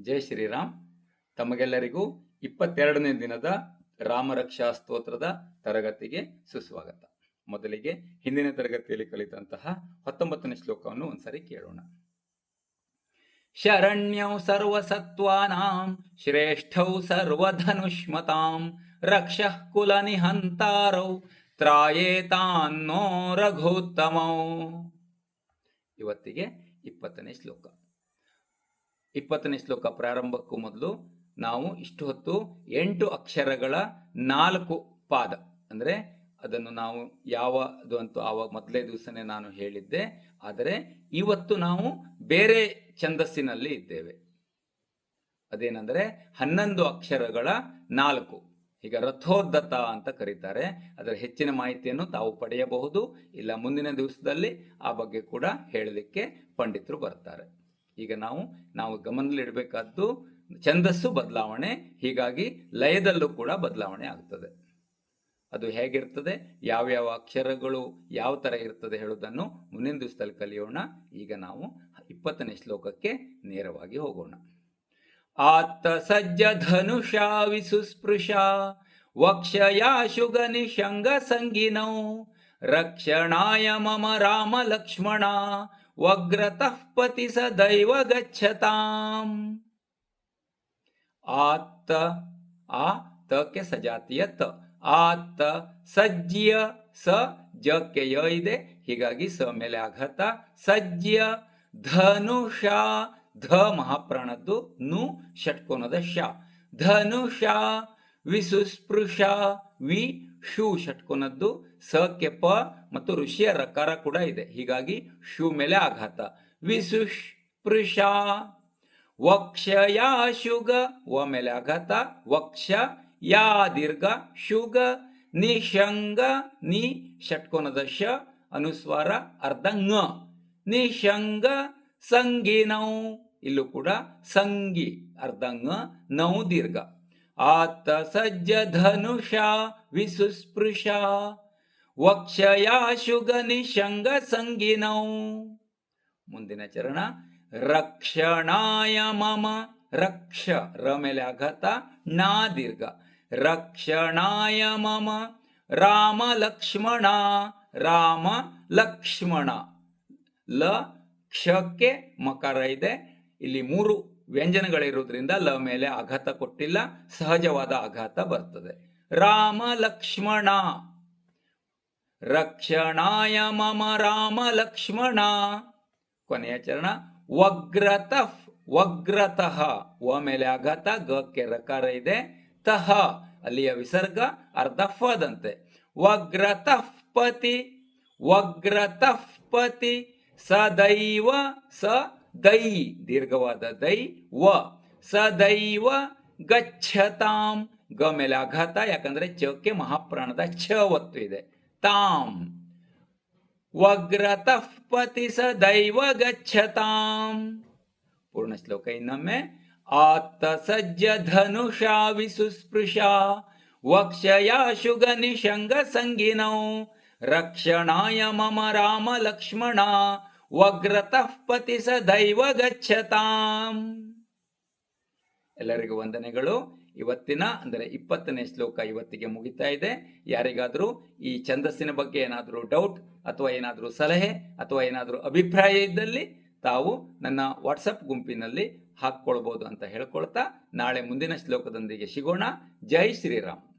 ಜೈ ಶ್ರೀರಾಮ್. ತಮಗೆಲ್ಲರಿಗೂ ಇಪ್ಪತ್ತೆರಡನೇ ದಿನದ ರಾಮರಕ್ಷಾ ಸ್ತೋತ್ರದ ತರಗತಿಗೆ ಸುಸ್ವಾಗತ. ಮೊದಲಿಗೆ ಹಿಂದಿನ ತರಗತಿಯಲ್ಲಿ ಕಲಿತಂತಹ ಹತ್ತೊಂಬತ್ತನೇ ಶ್ಲೋಕವನ್ನು ಒಂದ್ಸರಿ ಕೇಳೋಣ. ಶರಣ್ಯೌ ಸರ್ವಸತ್ವಾನಾಂ ಶ್ರೇಷ್ಠೌ ಸರ್ವಧನುಷ್ಮತಾಂ, ರಕ್ಷಃ ಕುಲ ನಿಹಂತಾರೌ, ತ್ರಾಯೇತಾನ್ನೋ ರಘೋತ್ತಮೌ. ಇವತ್ತಿಗೆ ಇಪ್ಪತ್ತನೇ ಶ್ಲೋಕ. ಇಪ್ಪತ್ತನೇ ಶ್ಲೋಕ ಪ್ರಾರಂಭಕ್ಕೂ ಮೊದಲು ನಾವು ಇಷ್ಟು ಹೊತ್ತು ಎಂಟು ಅಕ್ಷರಗಳ ನಾಲ್ಕು ಪಾದ, ಅಂದರೆ ಅದನ್ನು ನಾವು ಯಾವುದು ಅಂತೂ ಆವಾಗ ಮೊದಲೇ ದಿವಸನೇ ನಾನು ಹೇಳಿದ್ದೆ. ಆದರೆ ಇವತ್ತು ನಾವು ಬೇರೆ ಛಂದಸ್ಸಿನಲ್ಲಿ ಇದ್ದೇವೆ. ಅದೇನೆಂದರೆ ಹನ್ನೊಂದು ಅಕ್ಷರಗಳ ನಾಲ್ಕು, ಈಗ ರಥೋದ್ದತ ಅಂತ ಕರೀತಾರೆ. ಅದರ ಹೆಚ್ಚಿನ ಮಾಹಿತಿಯನ್ನು ತಾವು ಪಡೆಯಬಹುದು. ಇಲ್ಲ ಮುಂದಿನ ದಿವಸದಲ್ಲಿ ಆ ಬಗ್ಗೆ ಕೂಡ ಹೇಳಲಿಕ್ಕೆ ಪಂಡಿತರು ಬರ್ತಾರೆ. ಈಗ ನಾವು ನಾವು ಗಮನದಲ್ಲಿಡಬೇಕಾದ್ದು ಛಂದಸ್ಸು ಬದಲಾವಣೆ, ಹೀಗಾಗಿ ಲಯದಲ್ಲೂ ಕೂಡ ಬದಲಾವಣೆ ಆಗ್ತದೆ. ಅದು ಹೇಗಿರ್ತದೆ? ಯಾವ್ಯಾವ ಅಕ್ಷರಗಳು ಯಾವ ಥರ ಇರ್ತದೆ ಹೇಳೋದನ್ನು ಮುಂದಿನ ದಿವಸದಲ್ಲಿ ಕಲಿಯೋಣ. ಈಗ ನಾವು ಇಪ್ಪತ್ತನೇ ಶ್ಲೋಕಕ್ಕೆ ನೇರವಾಗಿ ಹೋಗೋಣ. ಆತ್ತ ಸಜ್ಜ ಧನುಷಾ ವಿಸುಸ್ಪೃಶ ವಕ್ಷಯಾಶುಗ ನಿಶಂಗ ಸಂಗಿನೌ, ರಕ್ಷಣಾಯ ಮಮ ರಾಮ ಲಕ್ಷ್ಮಣ ವಗ್ರತಃ ಪತಿ ಸ ದೈವ ಗಚ್ಚತಾಂ. ಆತ್ತ, ಆ ತಕ್ಕೆ ಸಜಾತಿಯ ತ. ಆತ್ತ, ಸಜ್ಜ್ಯ ಸ ಜಕ್ಕೆ ಯ ಇದೆ. ಹೀಗಾಗಿ ಸ ಮೇಲೆ ಆಘಾತ ಸಜ್ಜ್ಯ ಧನುಷ, ಧ ಮಹಾಪ್ರಾಣದ್ದು, ನು ಷಟ್ಕೋನದ ಶ ಧನುಷ, ವಿಸುಸ್ಪೃಶ ವಿ ಶೂ ಷಟ್ಕೋನದ್ದು ಸ ಕೆಪ ಮತ್ತು ಋಷಿಯ ರಕಾರ ಕೂಡ ಇದೆ. ಹೀಗಾಗಿ ಶೂ ಮೇಲೆ ಆಘಾತ. ವಿಸುಸ್ಪೃಶ ವಕ್ಷಯಾ ಶುಗ ವ ಮೇಲೆ ಆಘಾತ. ವಕ್ಷ ಯಾ ದೀರ್ಘ ಶುಗ ನಿಶಂಗ ನಿ ಷಟ್ಕೋನದ ಶ ಅನುಸ್ವಾರ ಅರ್ಧ ಂಗ. ನಿಶಂಗ ಸಂಗಿನೌ ಇಲ್ಲೂ ಕೂಡ ಸಂಗಿ ಅರ್ಧ ನೌ ದೀರ್ಘ. ಧನುಷ ವಿಸುಸ್ಪೃಶ, ವಕ್ಷಯಾ ಶುಗ ನಿಶಂಗ ಸಂಗಿನೌ. ಮುಂದಿನ ಚರಣ, ರಕ್ಷಣಾಯ ಮಮ, ರಕ್ಷ, ರ ಮೇಲೆ ಆಘಾತ ನಾ ದೀರ್ಘ. ರಕ್ಷಣಾಯ ಮಮ, ರಾಮ ಲಕ್ಷ್ಮಣ ರಾಮ ಲಕ್ಷ್ಮಣ. ಲ, ಕ್ಷಕ್ಕೆ ಮಕಾರ ಇದೆ. ಇಲ್ಲಿ ಮೂರು ವ್ಯಂಜನಗಳಿರೋದ್ರಿಂದ ಲವ್ ಮೇಲೆ ಆಘಾತ ಕೊಟ್ಟಿಲ್ಲ, ಸಹಜವಾದ ಆಘಾತ ಬರ್ತದೆ. ರಾಮ ಲಕ್ಷ್ಮಣ. ರಕ್ಷಣಾಯ ಮಮ ರಾಮ ಲಕ್ಷ್ಮಣ. ಕೊನೆಯ ಚರಣ, ವಗ್ರತ, ವಗ್ರತಃ. ವ ಮೇಲೆ ಆಘಾತ ಗಕ್ಕೆ ರಕಾರ ಇದೆ ತಹ ಅಲ್ಲಿಯ ವಿಸರ್ಗ, ಅರ್ಧ ಫದಂತೆ ವಗ್ರತಃ ಪತಿ ವಗ್ರತಃ ಪತಿ, ಸದೈವ ಸ ದೈ, ದೀರ್ಘವಾದ ದೈ, ವ. ಸದೈವ ಗಚ್ಚತಾಂ ಗ ಮೇಲೆ ಆಘಾತ, ಯಾಕಂದ್ರೆ ಚಕ್ಕೆ ಮಹಾಪ್ರಾಣದ ಛ ಒತ್ತು ಇದೆ. ತಾಂ. ವಗ್ರತಃ ಪತಿ ಸದೈವ ಗಚ್ಚತಾಂ ಪೂರ್ಣ ಶ್ಲೋಕ ಇನ್ನೊಮ್ಮೆ. ಆತ್ತ ಸಜ್ಜ ಧನುಷಾ ವಿಸುಸ್ಪೃಶ. ವಕ್ಷಯಾ ಶುಗ ನಿಶಂಗ ಸಂಗಿನೌ. ರಕ್ಷಣಾಯ ಮಮ ರಾಮ ಲಕ್ಷ್ಮಣ. ವಗ್ರತಃ ಪತಿ ದೈವ ಗಚ್ಚತಾಂ. ಎಲ್ಲರಿಗೂ ವಂದನೆಗಳು. ಇವತ್ತಿನ, ಅಂದರೆ ಇಪ್ಪತ್ತನೇ ಶ್ಲೋಕ ಇವತ್ತಿಗೆ ಮುಗಿತಾ ಇದೆ. ಯಾರಿಗಾದರೂ ಈ ಛಂದಸ್ಸಿನ ಬಗ್ಗೆ ಏನಾದರೂ ಡೌಟ್ ಅಥವಾ ಏನಾದರೂ ಸಲಹೆ ಅಥವಾ ಏನಾದರೂ ಅಭಿಪ್ರಾಯ ಇದ್ದಲ್ಲಿ ತಾವು ನನ್ನ ವಾಟ್ಸಪ್ ಗುಂಪಿನಲ್ಲಿ ಹಾಕ್ಕೊಳ್ಬೋದು ಅಂತ ಹೇಳ್ಕೊಳ್ತಾ ನಾಳೆ ಮುಂದಿನ ಶ್ಲೋಕದೊಂದಿಗೆ ಸಿಗೋಣ. ಜೈ ಶ್ರೀರಾಮ್.